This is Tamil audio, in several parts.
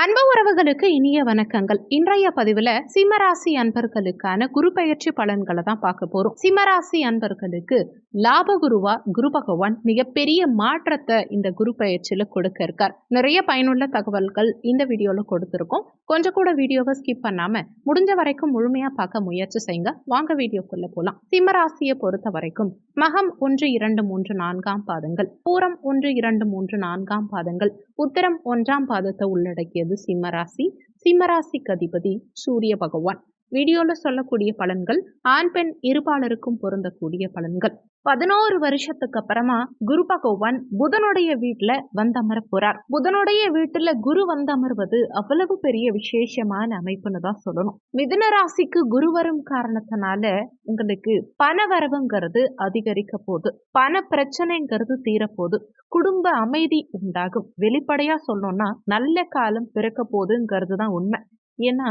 அன்பு உறவுகளுக்கு இனிய வணக்கங்கள். இன்றைய பதிவுல சிம்மராசி அன்பர்களுக்கான குரு பயிற்சி பலன்களை தான் பார்க்க போறோம். சிம்மராசி அன்பர்களுக்கு லாப குருவா குரு பகவான் மிகப்பெரிய மாற்றத்தை இந்த குரு பெயர்ச்சியில கொடுக்க இருக்கார். நிறைய பயனுள்ள தகவல்கள் இந்த வீடியோல கொடுத்துருக்கோம். கொஞ்சம் கூட வீடியோவை ஸ்கிப் பண்ணாம முடிஞ்ச வரைக்கும் முழுமையா பார்க்க முயற்சி செய்யுங்க. வாங்க வீடியோக்குள்ள போலாம். சிம்மராசியை பொறுத்த வரைக்கும் மகம் ஒன்று இரண்டு மூன்று நான்காம் பாதங்கள். பூரம் ஒன்று இரண்டு மூன்று நான்காம் பாதங்கள். உத்தரம் ஒன்றாம் பாதத்தை உள்ளடக்கியது. சிம்மராசி சிம்மராசிக்கு அதிபதி சூரிய பகவான். வீடியோவில் சொல்லக்கூடிய பலன்கள் ஆண் பெண் இருபாலருக்கும் பொருந்தக்கூடிய பலன்கள். பதினோரு வருஷத்துக்கு அப்புறமா குரு பகவான் புதனுடைய வீட்டுல வந்தமர போறார். புதனுடைய வீட்டுல குரு வந்தமர்வது அவ்வளவு பெரிய விசேஷமான அமைப்புன்னு தான் சொல்லணும். மிதுன ராசிக்கு குரு வரும் காரணத்தினால உங்களுக்கு பண வரவுங்கிறது அதிகரிக்க போகுது. பண பிரச்சனைங்கிறது தீரப்போகுது. குடும்ப அமைதி உண்டாகும். வெளிப்படையா சொல்லணும்னா நல்ல காலம் பிறக்க போகுதுங்கிறது தான் உண்மை. ஏன்னா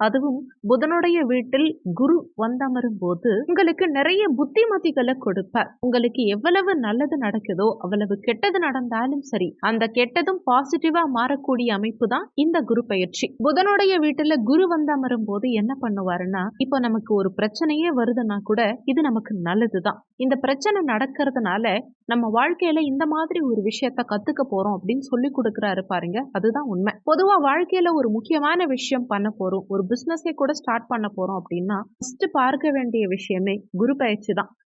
அதுவும் புதனுடைய வீட்டில் குரு வந்தமரும் போது உங்களுக்கு நிறைய புத்திமதிகளை கொடுப்பார். உங்களுக்கு எவ்வளவு நல்லது நடக்குதோ அவ்வளவு கெட்டது நடந்தாலும் சரி அந்த கெட்டதும் பாசிட்டிவா மாறக்கூடிய அமைப்பு தான் இந்த குரு பயிற்சி. புதனுடைய வீட்டுல குரு வந்தமரும் போது என்ன பண்ணுவாருன்னா இப்போ நமக்கு ஒரு பிரச்சனையே வருதுன்னா கூட இது நமக்கு நல்லதுதான் இந்த பிரச்சனை நடக்கிறதுனால நம்ம வாழ்க்கையில இந்த மாதிரி ஒரு விஷயத்த கத்துக்க போறோம் அப்படின்னு சொல்லி கொடுக்குறாரு பாருங்க அதுதான் உண்மை. பொதுவா வாழ்க்கையில ஒரு முக்கியமான விஷயம் பண்ண போறோம் ஒரு பிஸ்னஸே கூட ஸ்டார்ட் பண்ண போறோம் அப்படின்னா ஃபஸ்ட்டு பார்க்க வேண்டிய விஷயமே குரு பயிற்சி தான்.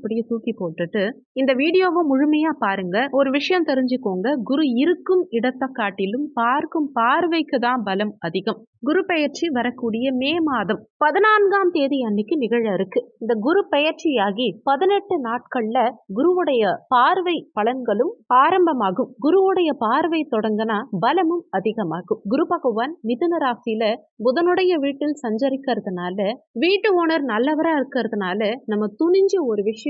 அப்படியே தூக்கி போட்டுட்டு இந்த வீடியோவை முழுமையா பாருங்க. ஒரு விஷயம் தெரிஞ்சுக்கோங்க. குரு இருக்கும் இடத்தை காட்டிலும் பார்க்கும் பார்வைக்கு தான் பலம் அதிகம். குரு பெயர்ச்சி வரக்கூடிய மே மாதம் பதினான்காம் தேதி அன்னைக்கு நிகழ இருக்கு. இந்த குரு பெயர்ச்சியாகி பதினெட்டு நாட்கள்ல குருவுடைய பார்வை பலன்களும் ஆரம்பமாகும். குருவுடைய பார்வை தொடங்கினா பலமும் அதிகமாகும். குரு பகவான் மிதுன ராசியில புதனுடைய வீட்டில் சஞ்சரிக்கிறதுனால வீட்டு ஓனர் நல்லவரா இருக்கிறதுனால நம்ம துணிஞ்சு ஒரு விஷயம்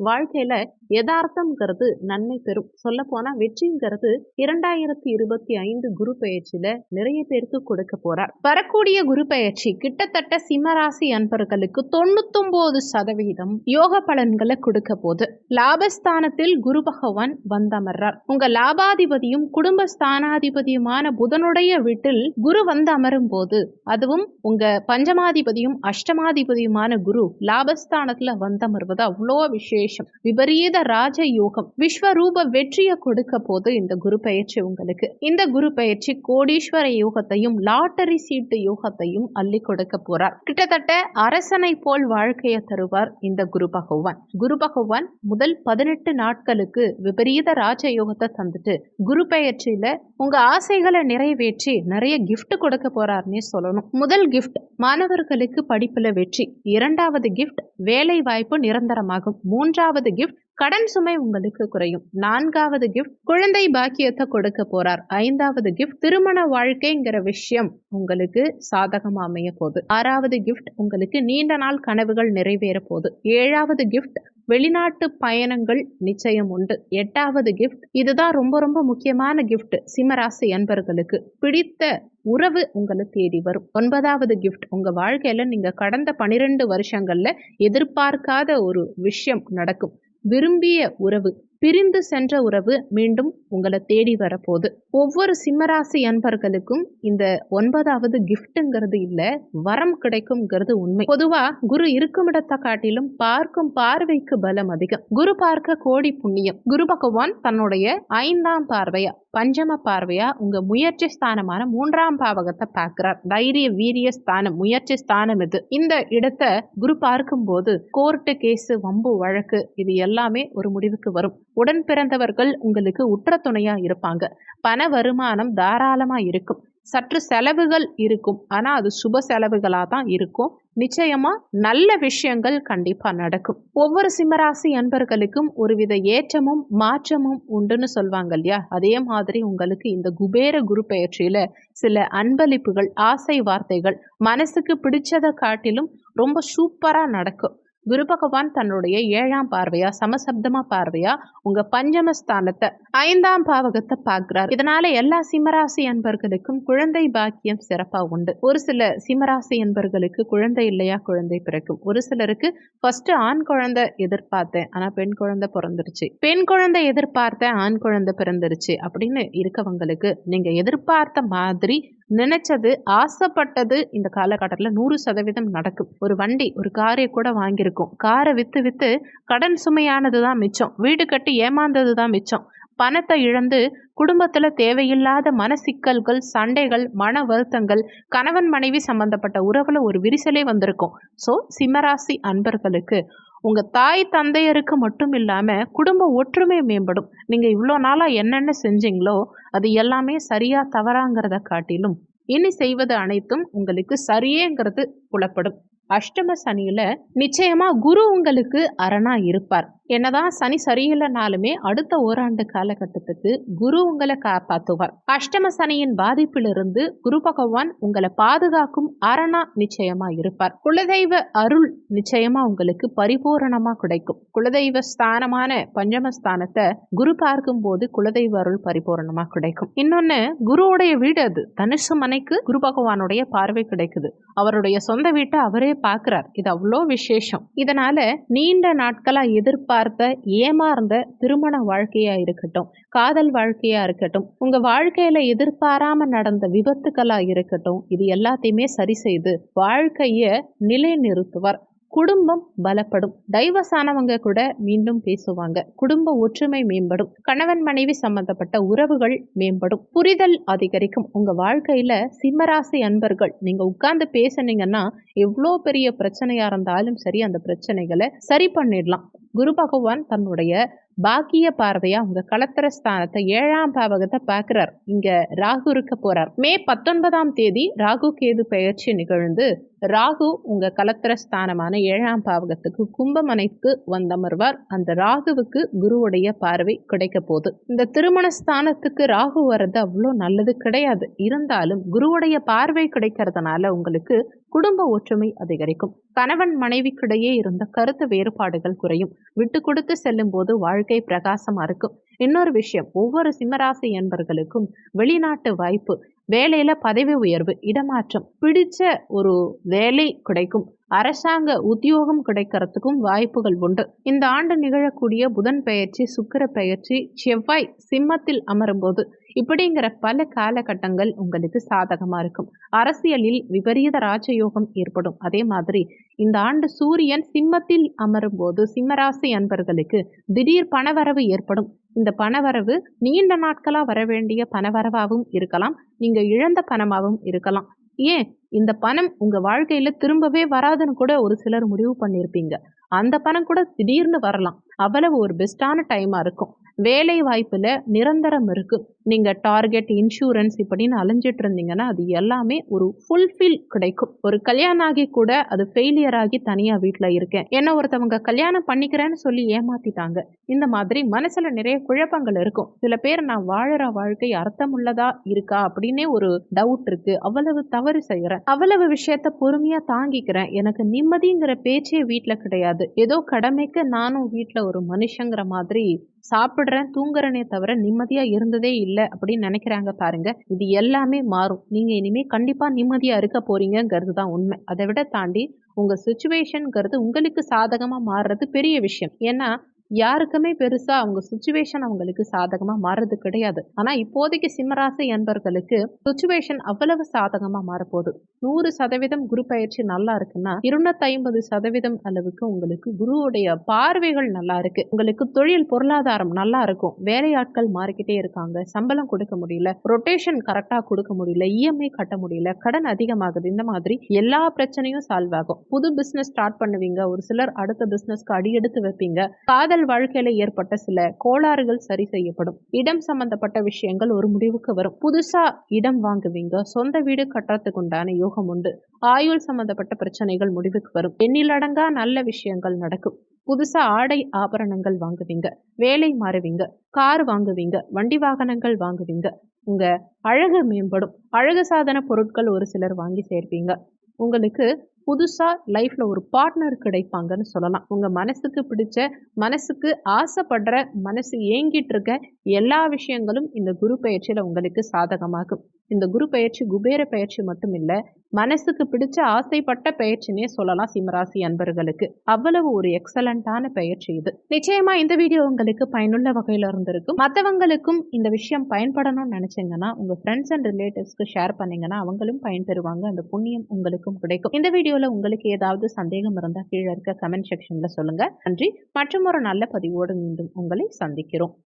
வாழ்க்கையில யதார்த்தம்ங்கிறது நன்மை பெறும். சொல்ல போனா வெற்றிங்கிறது இரண்டாயிரத்தி இருபத்தி ஐந்து குரு பயிற்சியில நிறைய பேருக்கு கொடுக்க போறார். வரக்கூடிய குரு பயிற்சி கிட்டத்தட்ட சிம்மராசி அன்பர்களுக்கு தொண்ணூத்தொன்பது சதவீதம் யோக பலன்களை கொடுக்க போது லாபஸ்தானத்தில் குரு பகவான் வந்தமர்றார். உங்க லாபாதிபதியும் குடும்ப ஸ்தானாதிபதியுமான புதனுடைய வீட்டில் குரு வந்து அமரும் போது அதுவும் உங்க பஞ்சமாதிபதியும் அஷ்டமாதிபதியுமான குரு லாபஸ்தானத்துல வந்தமர்வது அவ்வளோ விசேஷம் விபரீத ராஜ யோகம் விஸ்வரூப வெற்றியை கொடுக்க போது இந்த குரு பயிற்சி உங்களுக்கு. இந்த குரு பயிற்சி கோடீஸ்வர யோகத்தையும் லாட்டரி சீட்டு யோகத்தையும் அள்ளி கொடுக்க போறார். கிட்டத்தட்ட அரசனை போல் வாழ்க்கையை தருவார் இந்த குரு பகவான். குரு பகவான் முதல் பதினெட்டு நாட்களுக்கு விபரீத ராஜ யோகத்தை தந்துட்டு குரு பயிற்சியில உங்க ஆசைகளை நிறைவேற்றி நிறைய கிஃப்ட் கொடுக்க போறாருன்னே சொல்லணும். முதல் கிஃப்ட் மாணவர்களுக்கு படிப்புல வெற்றி இரண்டாவது கிஃப்ட் வேலை வாய்ப்பு நிரந்தரமாகும் மூன்று மூன்றாவது கிஃப்ட் கடன் சுமை உங்களுக்கு குறையும். நான்காவது கிஃப்ட் குழந்தை பாக்கியத்தை கொடுக்க போறார். ஐந்தாவது கிஃப்ட் திருமண வாழ்க்கைங்கிற விஷயம் உங்களுக்கு சாதகமா அமைய போகுது. ஆறாவது கிஃப்ட் உங்களுக்கு நீண்ட நாள் கனவுகள் நிறைவேற போகுது. ஏழாவது கிஃப்ட் வெளிநாட்டு பயணங்கள் நிச்சயம் உண்டு. எட்டாவது கிஃப்ட் இதுதான் ரொம்ப ரொம்ப முக்கியமான கிஃப்ட் சிம்மராசி அன்பர்களுக்கு. பிடித்த உறவு உங்களை தேடி வரும். ஒன்பதாவது கிஃப்ட் உங்க வாழ்க்கையில நீங்க கடந்த பனிரெண்டு வருஷங்கள்ல எதிர்பார்க்காத ஒரு விஷயம் நடக்கும். விரும்பிய உறவு. பிரிந்து சென்ற உறவு மீண்டும் உங்களை தேடி வரப்போகுது. ஒவ்வொரு சிம்மராசி அன்பர்களுக்கும் இந்த ஒன்பதாவது கிஃப்ட்டுங்கிறது இல்லை வரம் கிடைக்கும்ங்கிறது உண்மை. பொதுவா குரு இருக்கும் இடத்தை காட்டிலும் பார்க்கும் பார்வைக்கு பலம் அதிகம். குரு பார்க்க கோடி புண்ணியம். குரு பகவான் தன்னுடைய ஐந்தாம் பார்வையா பஞ்சம பார்வையா உங்க முயற்சி ஸ்தானமான மூன்றாம் பாவகத்தை பார்க்கிறார். தைரிய வீரிய ஸ்தானம் முயற்சி ஸ்தானம் இது. இந்த இடத்தை குரு பார்க்கும்போது கோர்ட்டு கேஸ் வம்பு வழக்கு இது எல்லாமே ஒரு முடிவுக்கு வரும். உடன் பிறந்தவர்கள் உங்களுக்கு உற்ற துணையா இருப்பாங்க. பண வருமானம் தாராளமா இருக்கும். சற்று செலவுகள் இருக்கும். ஆனா அது சுப செலவுகளாக தான் இருக்கும். நிச்சயமா நல்ல விஷயங்கள் கண்டிப்பா நடக்கும். ஒவ்வொரு சிம்மராசி அன்பர்களுக்கும் ஒருவித ஏற்றமும் மாற்றமும் உண்டுன்னு சொல்வாங்க இல்லையா? அதே மாதிரி உங்களுக்கு இந்த குபேர குரு பெயர்ச்சியில சில அன்பளிப்புகள் ஆசை வார்த்தைகள் மனசுக்கு பிடிச்சதை காட்டிலும் ரொம்ப சூப்பரா நடக்கும். குரு பகவான் தன்னுடைய ஏழாம் பார்வையா சமசப்தமா பார்வையா உங்க பஞ்சமஸ்தானத்தை ஐந்தாம் பாவகத்தை பார்க்கிறார். இதனால எல்லா சிம்மராசி அன்பர்களுக்கும் குழந்தை பாக்கியம் சிறப்பா உண்டு. ஒரு சில சிம்மராசி அன்பர்களுக்கு குழந்தை இல்லையா குழந்தை பிறக்கும். ஒரு சிலருக்கு ஃபர்ஸ்ட் ஆண் குழந்தை எதிர்பார்த்தேன் ஆனா பெண் குழந்தை பிறந்துருச்சு. பெண் குழந்தை எதிர்பார்த்தேன் ஆண் குழந்தை பிறந்துருச்சு அப்படின்னு இருக்கவங்களுக்கு நீங்க எதிர்பார்த்த மாதிரி நினைச்சது ஆசைப்பட்டது இந்த காலகட்டத்தில் நூறு சதவீதம் நடக்கும். ஒரு வண்டி ஒரு காரை கூட வாங்கியிருக்கோம். காரை விற்று விற்று கடன் சுமையானது தான் மிச்சம். வீடு கட்டி ஏமாந்தது தான் மிச்சம். பணத்தை இழந்து குடும்பத்தில் தேவையில்லாத மன சிக்கல்கள் சண்டைகள் மன வருத்தங்கள் கணவன் மனைவி சம்பந்தப்பட்ட உறவில் ஒரு விரிசலே வந்திருக்கும். ஸோ சிம்மராசி அன்பர்களுக்கு உங்கள் தாய் தந்தையருக்கு மட்டும் இல்லாமல் குடும்ப ஒற்றுமை மேம்படும். நீங்கள் இவ்வளோ நாளாக என்னென்ன செஞ்சீங்களோ அது எல்லாமே சரியாக தவறாங்கிறத காட்டிலும் இனி செய்வது அனைத்தும் உங்களுக்கு சரியேங்கிறது புலப்படும். அஷ்டம சனியில் நிச்சயமாக குரு உங்களுக்கு அரணாக இருப்பார். என்னதான் சனி சரியில்லைனாலுமே அடுத்த ஓராண்டு காலகட்டத்துக்கு குரு உங்களை காப்பாற்றுவார். அஷ்டம சனியின் பாதிப்பிலிருந்து குரு பகவான் உங்களை பாதுகாக்கும் அரணா நிச்சயமா இருப்பார். குலதெய்வ அருள் நிச்சயமா உங்களுக்கு பரிபூரணமா கிடைக்கும். குலதெய்வ ஸ்தானமான பஞ்சமஸ்தானத்தை குரு பார்க்கும் போது குலதெய்வ அருள் பரிபூரணமா கிடைக்கும். இன்னொன்னு குருவுடைய வீடு அது. தனுசு மனைக்கு குரு பகவானுடைய பார்வை கிடைக்குது. அவருடைய சொந்த வீட்டை அவரே பார்க்கிறார். இது அவ்வளோ விசேஷம். இதனால நீண்ட நாட்களா எதிர்ப்பு பார்த்த ஏமாறுந்த திருமண வாழ்க்கையா இருக்கட்டும் காதல் வாழ்க்கையா இருக்கட்டும் உங்க வாழ்க்கையில எதிர்பாராம நடந்த விபத்துக்களா இருக்கட்டும் இது எல்லாத்தையுமே சரி செய்து வாழ்க்கைய நிலைநிறுத்துவார். குடும்பம் பலப்படும். டைவர்ஸானவங்க கூட மீண்டும் பேசுவாங்க. குடும்ப ஒற்றுமை மேம்படும். கணவன் மனைவி சம்பந்தப்பட்ட உறவுகள் மேம்படும். புரிதல் அதிகரிக்கும். உங்க வாழ்க்கையில சிம்மராசி அன்பர்கள் நீங்க உட்கார்ந்து பேசுனீங்கன்னா எவ்வளோ பெரிய பிரச்சனையா இருந்தாலும் சரி அந்த பிரச்சனைகளை சரி பண்ணிடலாம். குரு பகவான் தன்னுடைய பாக்கிய பார்வையா அவங்க கலத்திர ஸ்தானத்தை ஏழாம் பாவகத்தை பார்க்கிறார். இங்க ராகு இருக்க போறார். மே பத்தொன்பதாம் தேதி ராகு கேது பெயர்ச்சி நிகழ்ந்து ராகு உங்க கலத்திர ஸ்தானமான ஏழாம் பாவகத்துக்கு கும்பமனைக்கு வந்தமர்வார். அந்த ராகுவுக்கு குருவுடைய பார்வை கிடைக்க போகுது. இந்த திருமண ஸ்தானத்துக்கு ராகு வர்றது அவ்வளோ நல்லது கிடையாது. இருந்தாலும் குருவுடைய பார்வை கிடைக்கிறதுனால உங்களுக்கு குடும்ப ஒற்றுமை அதிகரிக்கும். கணவன் மனைவிக்கிடையே இருந்த கருத்து வேறுபாடுகள் குறையும். விட்டு கொடுத்து செல்லும் போது வாழ்க்கை பிரகாசமா இருக்கும். இன்னொரு விஷயம் ஒவ்வொரு சிம்மராசி என்பர்களுக்கும் வெளிநாட்டு வாய்ப்பு வேலையில பதவி உயர்வு இடமாற்றம் பிடிச்ச ஒரு வேலை கிடைக்கும். அரசாங்க உத்தியோகம் கிடைக்கிறதுக்கும் வாய்ப்புகள் உண்டு. இந்த ஆண்டு நிகழக்கூடிய புதன் பெயர்ச்சி சுக்கிர பெயர்ச்சி செவ்வாய் சிம்மத்தில் அமரும்போது இப்படிங்கிற பல காலகட்டங்கள் உங்களுக்கு சாதகமா இருக்கும். அரசியலில் விபரீத ராஜயோகம் ஏற்படும். அதே மாதிரி இந்த ஆண்டு சூரியன் சிம்மத்தில் அமரும் போது சிம்மராசி அன்பர்களுக்கு திடீர் பணவரவு ஏற்படும். இந்த பணவரவு நீண்ட நாட்களா வர வேண்டிய பணவரவாகவும் இருக்கலாம். நீங்க இழந்த பணமாகவும் இருக்கலாம். ஏன்? இந்த பணம் உங்க வாழ்க்கையில திரும்பவே வராதுன்னு கூட ஒரு சிலர் முடிவு பண்ணியிருப்பீங்க அந்த பணம் கூட திடீர்னு வரலாம். அவ்வளவு ஒரு பெஸ்டான டைமா இருக்கும். வேலை வாய்ப்புல நிரந்தரம் இருக்கு. நீங்கள் டார்கெட் இன்சூரன்ஸ் இப்படின்னு அலைஞ்சிட்டு இருந்தீங்கன்னா அது எல்லாமே ஒரு ஃபுல்ஃபில் கிடைக்கும். ஒரு கல்யாணம் ஆகி கூட அது ஃபெயிலியர் ஆகி தனியாக வீட்டில் இருக்கேன். என்ன ஒருத்தவங்க கல்யாணம் பண்ணிக்கிறேன்னு சொல்லி ஏமாத்திட்டாங்க. இந்த மாதிரி மனசில் நிறைய குழப்பங்கள் இருக்கும். சில பேர் நான் வாழற வாழ்க்கை அர்த்தமுள்ளதா இருக்கா அப்படின்னே ஒரு டவுட் இருக்கு. அவ்வளவு தவறு செய்கிறேன் அவ்வளவு விஷயத்த பொறுமையாக தாங்கிக்கிறேன். எனக்கு நிம்மதிங்கிற பேச்சே வீட்டில் கிடையாது. ஏதோ கடமைக்கு நானும் வீட்டில் ஒரு மனுஷங்கிற மாதிரி சாப்பிட்றேன் தூங்குறனே தவிர நிம்மதியாக இருந்ததே இல்லை. அப்படின்னு நினைக்கிறாங்க பாருங்க. இது எல்லாமே மாறும். நீங்கள் இனிமேல் கண்டிப்பாக நிம்மதியாக இருக்க போறீங்கிறது தான் உண்மை. அதை விட தாண்டி உங்கள் சுச்சுவேஷனுங்கிறது உங்களுக்கு சாதகமாக மாறுறது பெரிய விஷயம். ஏன்னா யாருக்குமே பெருசா அவங்க சுச்சுவேஷன் அவங்களுக்கு சாதகமா மாறுறது கிடையாது. ஆனா இப்போதைக்கு சிம்மராசி என்பவர்களுக்கு சுச்சுவேஷன் அவ்வளவு சாதகமா மாறப்போகுது. நூறு சதவீதம் குரு பயிற்சி நல்லா இருக்குன்னா இருநூத்தி ஐம்பது சதவீதம் அளவுக்கு உங்களுக்கு குருவுடைய பார்வைகள் நல்லா இருக்கு. உங்களுக்கு தொழில் பொருளாதாரம் நல்லா இருக்கும். வேலையாட்கள் மாறிக்கிட்டே இருக்காங்க. சம்பளம் கொடுக்க முடியல. ரொட்டேஷன் கரெக்டா கொடுக்க முடியல. இஎம்ஐ கட்ட முடியல. கடன் அதிகமாகுது. இந்த மாதிரி எல்லா பிரச்சனையும் சால்வ் ஆகும். புது பிசினஸ் ஸ்டார்ட் பண்ணுவீங்க. ஒரு சிலர் அடுத்த பிசினஸ்க்கு அடியெடுத்து வைப்பீங்க. காதல் வாழ்க்கையில ஏற்பட்ட சில கோளாறுகள் சரி செய்யப்படும். இடம் சம்பந்தப்பட்ட விஷயங்கள் ஒரு முடிவுக்கு வரும். புதுசா இடம் வாங்குவீங்க. சொந்த வீடு கட்டுறதுக்கு உண்டான யோகம் உண்டு. ஆயுள் சம்பந்தப்பட்ட பிரச்சனைகள் முடிவுக்கு வரும். எண்ணிலடங்கா நல்ல விஷயங்கள் நடக்கும். புதுசா ஆடை ஆபரணங்கள் வாங்குவீங்க. வேலை மாறுவீங்க. கார் வாங்குவீங்க. வண்டி வாகனங்கள் வாங்குவீங்க. உங்க அழகு மேம்படும். அழகு சாதன பொருட்கள் ஒரு சிலர் வாங்கி சேர்ப்பீங்க. உங்களுக்கு புதுசாக லைஃப்பில் ஒரு பார்ட்னர் கிடைப்பாங்கன்னு சொல்லலாம். உங்கள் மனசுக்கு பிடிச்ச மனசுக்கு ஆசைப்படுற மனசு ஏங்கிட்டு இருக்க எல்லா விஷயங்களும் இந்த குரு பயிற்சியில் உங்களுக்கு சாதகமாகும். இந்த குரு பயிற்சி குபேர பயிற்சி மட்டும் இல்லை மனசுக்கு பிடிச்ச ஆசைப்பட்ட பயிற்சினே சொல்லலாம் சிம்மராசி அன்பர்களுக்கு. அவ்வளவு ஒரு எக்ஸலண்டான பயிற்சி இது. நிச்சயமா இந்த வீடியோ உங்களுக்கு பயனுள்ள வகையில் இருந்திருக்கும். மற்றவங்களுக்கும் இந்த விஷயம் பயன்படணும்னு நினைச்சீங்கன்னா உங்க ஃப்ரெண்ட்ஸ் அண்ட் ரிலேட்டிவ்ஸ்க்கு ஷேர் பண்ணீங்கன்னா அவங்களும் பயன்பெறுவாங்க அந்த புண்ணியம் உங்களுக்கும் கிடைக்கும். இந்த வீடியோல உங்களுக்கு ஏதாவது சந்தேகம் இருந்தால் கீழே இருக்க கமெண்ட் செக்ஷன்ல சொல்லுங்க. நன்றி. மற்றும் ஒரு நல்ல பதிவோடு மீண்டும் உங்களை சந்திக்கிறோம்.